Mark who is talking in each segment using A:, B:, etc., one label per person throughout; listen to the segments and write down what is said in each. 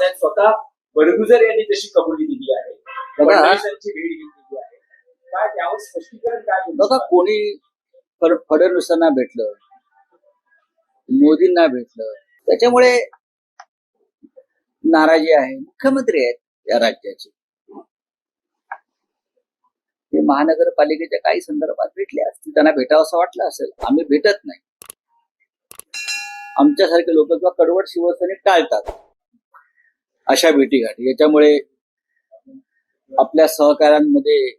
A: आहेत स्वतः बडगुजर यांनी तशी कबुली दिली आहे.
B: बघा.
A: फडणवीसांची भेट घेतलेली आहे. काय त्यावर स्पष्टीकरण काय
B: बघा
A: तुमचं?
B: कोणी फड- फडणवीसांना भेटलं मोदींना भेटलं त्याच्यामुळे नाराजी आहे मुख्यमंत्री आहेत या राज्याचे. ते महानगरपालिकेच्या काही संदर्भात भेटले असतील त्यांना भेटावं असं वाटलं असेल आम्ही भेटत नाही. आमच्यासारखे लोक किंवा कडवट शिवसैनिक टाळतात. अशा भेटीगाठी याच्यामुळे आपल्या सहकाऱ्यांमध्ये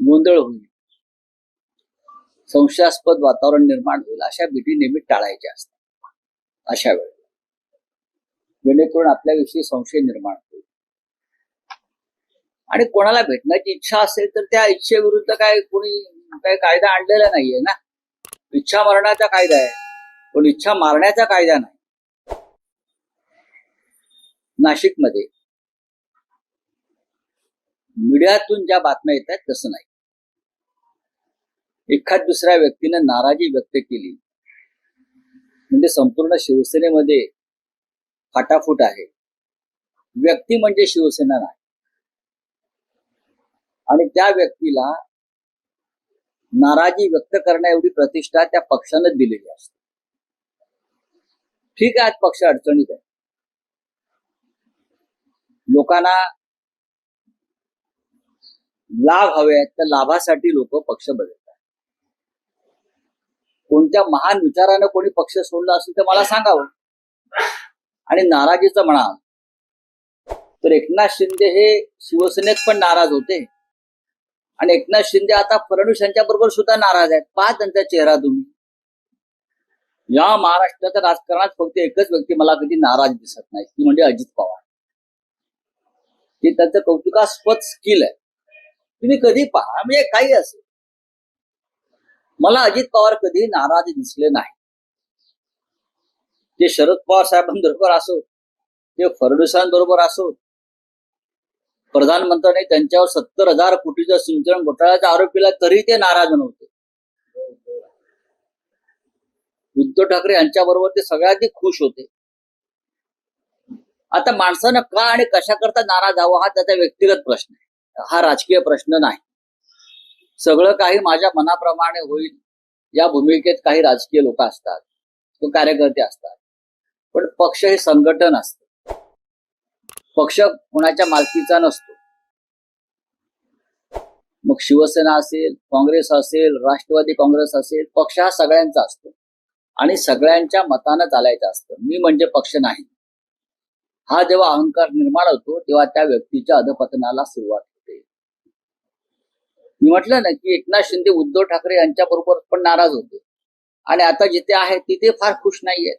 B: गोंधळ होईल. संशयास्पद वातावरण निर्माण होईल. अशा भेटी नेहमी टाळायच्या असतात. अशा वेळेला जेणेकरून आपल्याविषयी संशय निर्माण होईल. आणि कोणाला भेटण्याची इच्छा असेल तर त्या इच्छेविरुद्ध काय कोणी काही कायदा आणलेला नाहीये ना. इच्छा मरणाचा कायदा आहे. पण इच्छा मारण्याचा कायदा नाही. नाशिकमध्ये. मीडियातून ज्या बातम्या येत आहेत तसं नाही. एखाद दुसऱ्या व्यक्तीनं नाराजी व्यक्त केली. म्हणजे संपूर्ण शिवसेनेमध्ये फाटाफूट आहे. व्यक्ती म्हणजे शिवसेना नाही. आणि त्या व्यक्तीला नाराजी व्यक्त करण्या एवढी प्रतिष्ठा त्या पक्षानं दिलेली असते. ठीक आहे आज पक्ष अडचणीत आहे. लोकांना लाभ हवे आहेत त्या लाभासाठी लोक पक्ष बदलतात. कोणत्या महान विचारानं कोणी पक्ष सोडला असेल तर मला सांगावं. आणि नाराजीचं म्हणाल तर एकनाथ शिंदे हे शिवसेनेत पण नाराज होते. आणि एकनाथ शिंदे आता फडणवीस यांच्या बरोबर सुद्धा नाराज आहेत. पहा त्यांचा चेहरा तुम्ही. या महाराष्ट्राच्या राजकारणात फक्त एकच व्यक्ती मला कधी नाराज दिसत नाही ती म्हणजे अजित पवार. ते त्यांचं कौतुकास्पद स्किल आहे. तुम्ही कधी पहा म्हणजे काही असेल मला अजित पवार कधी नाराज दिसले नाही. ते शरद पवार साहेबांबरोबर असो ते फडणवीसांबरोबर असो प्रधानमंत्र्यांनी त्यांच्यावर सत्तर हजार कोटीचा सिंचन घोटाळ्याचा आरोप केला तरी ते नाराज नव्हते. उद्धव ठाकरे यांच्याबरोबर ते सगळ्यात खुश होते. आता माणसानं का आणि कशा करता नाराज हवं हा त्याचा व्यक्तिगत प्रश्न आहे. हा राजकीय प्रश्न नाही. सगळं काही माझ्या मनाप्रमाणे होईल. या भूमिकेत काही राजकीय लोक असतात. कार्यकर्ते असतात. पण पक्ष हे संघटन असतं. पक्ष कोणाच्या मालकीचा नसतो. मग शिवसेना असेल काँग्रेस असेल राष्ट्रवादी काँग्रेस असेल पक्ष हा सगळ्यांचा असतो. आणि सगळ्यांच्या मतानं चालायचं असतं. मी म्हणजे पक्ष नाही. हा जेव्हा अहंकार निर्माण होतो तेव्हा त्या व्यक्तीच्या अधपतनाला सुरुवात होते. मी म्हटलं ना की एकनाथ शिंदे उद्धव ठाकरे यांच्या बरोबर पण नाराज होते. आणि आता जिथे आहे तिथे फार खुश नाहीये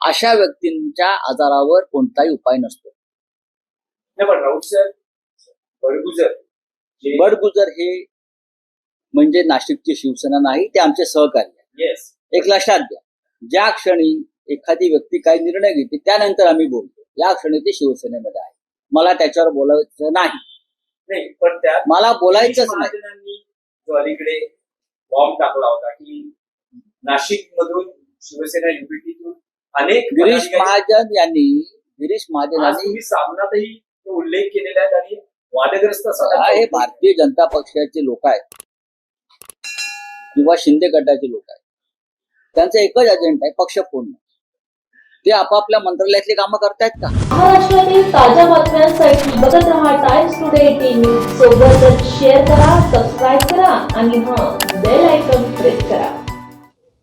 B: अशा व्यक्तींच्या आजारावर कोणताही उपाय नसतो.
A: बडगुजर
B: हे म्हणजे नाशिकची शिवसेना नाही ते आमचे सहकारी आहे.
A: येस
B: एक लक्षात घ्या. ज्या क्षणी एखादी व्यक्ती काही निर्णय घेते त्यानंतर आम्ही बोलतो. या क्षणी ते शिवसेनेमध्ये आहे. मला त्याच्यावर बोलायचं नाही.
A: नाही पण त्यात
B: मला बोलायचंच नाही.
A: अलीकडे बॉम्ब टाकला होता की नाशिक मधून शिवसेना युनिटीतून अनेक
B: गिरीश महाजन यांनी गिरीश महाजन यांनी
A: सामनातही उल्लेख केलेला आहे आणि वादग्रस्त
B: हा, हे भारतीय जनता पक्षाचे लोक आहेत. किंवा शिंदे गटाचे लोक आहेत. त्यांचा एकच अजेंडा आहे पक्ष फोडणं. ते आपापल्या मंत्रालयातली कामं करतायत का?
C: महाराष्ट्रातील ताज्या बातम्यांसाठी बघत राहा टाइम्स टुडे टीव्ही. सोबतच शेअर करा सबस्क्राईब करा आणि हा बेल आयकॉन प्रेस करा.